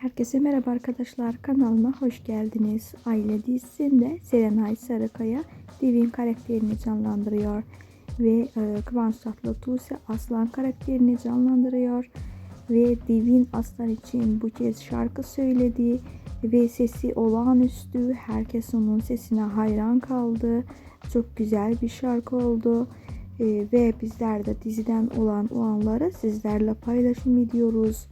Herkese merhaba arkadaşlar kanalıma hoş geldiniz. Aile dizisinde Serenay Sarıkaya Divin karakterini canlandırıyor. Ve e, Kıvanç Tatlıtuğ ise Aslan karakterini canlandırıyor. Ve Divin Aslan için bu kez şarkı söyledi. Ve sesi olağanüstü. Herkes onun sesine hayran kaldı. Çok güzel bir şarkı oldu. E, ve bizler de diziden olan o anları sizlerle paylaşım ediyoruz.